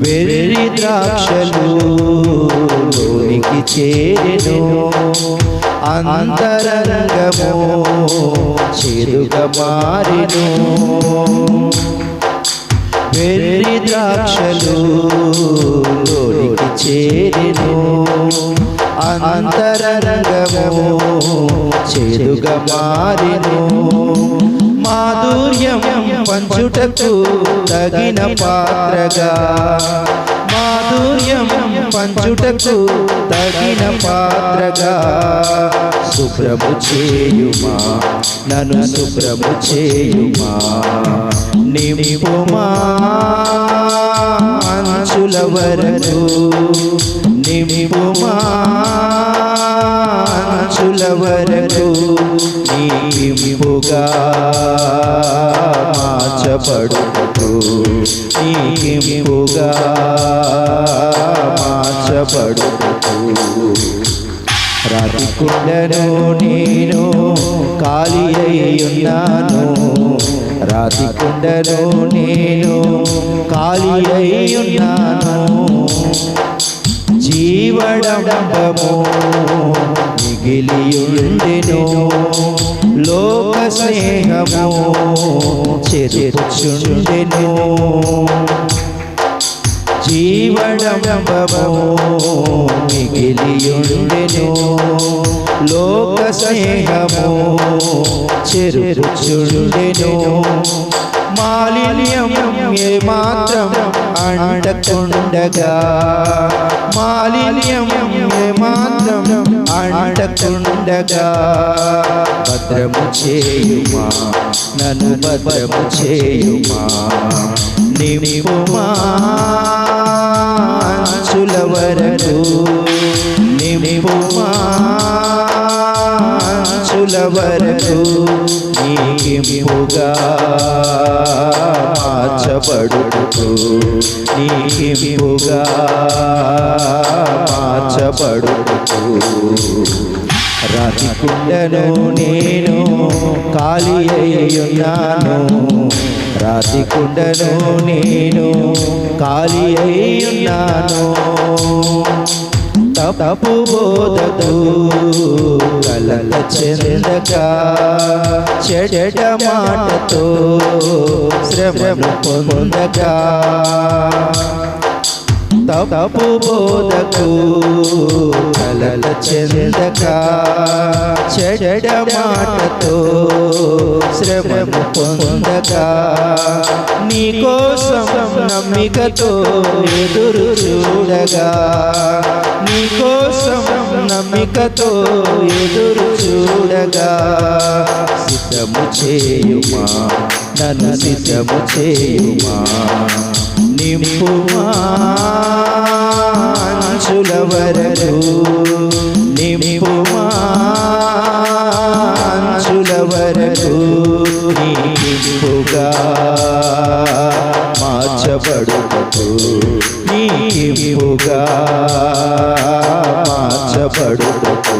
వెర్రి ద్రాక్షలు లోనికి చేరెను. అంతరంగము చేదుగా మారెను. వెర్రి ద్రాక్షలు లోనికి చేరెను. అంతరంగము చేదుగా మారెను. మాధుర్యం పంచుటకు తగిన పాత్రగా. మాధుర్యం పంచుటకు తగిన పాత్రగా. శుభ్రము చేయుమా? నన్ను శుభ్రము చేయుమా? నింపుమా? అంచుల వరకు నింపుమా అంచుల వరకు నీకింపుగా మార్చబడుటకు నీకింపుగా మార్చబడుటకు. రాతి కుండను నేను ఖాళీ అయ్యున్నాను రాతి కుండలో నేను ఖాళీ అయ్యున్నాను జీవడంబము మిగిలియుండెను. లోక స్నేహము చెరుచుండెను జీవడంబము మిగిలియుండెను. లోక స్నేహము చెరుచుండెను మాలిన్యం ఏ మాత్రం అంటకుండగా. మాలిన్యం ఏ మాత్రం అంటకుండగా. భద్రము చేయుమా నన్ను భద్రము చేయుమా నింపుమా అంచుల వరకు నింపుమా అంచుల వరకు నీకింపుగా మార్చబడుటకు నీకింపుగా మార్చబడుటకు. రాతి కుండను నేను ఖాళీ అయ్యున్నాను. రాతి కుండను నేను ఖాళీ అయ్యున్నాను. తప్పు బోధదు కలల చెందక చెడ మాటతో శ్రమను పొందక తప్పు బోధకు కలల చెందక చెడ మాటతో శ్రమము పొందగా నీకోసం నమ్మికతో ఎదురు చూడగా నీకోసం నమ్మికతో ఎదురు చూడగా సిద్ధము చేయుమా? నన్ను సిద్ధము చేయుమా? నింపుమా? అంచుల వరకు వరకు నీంపుగా మార్చబడుటకు నీంపుగా మార్చబడుటకు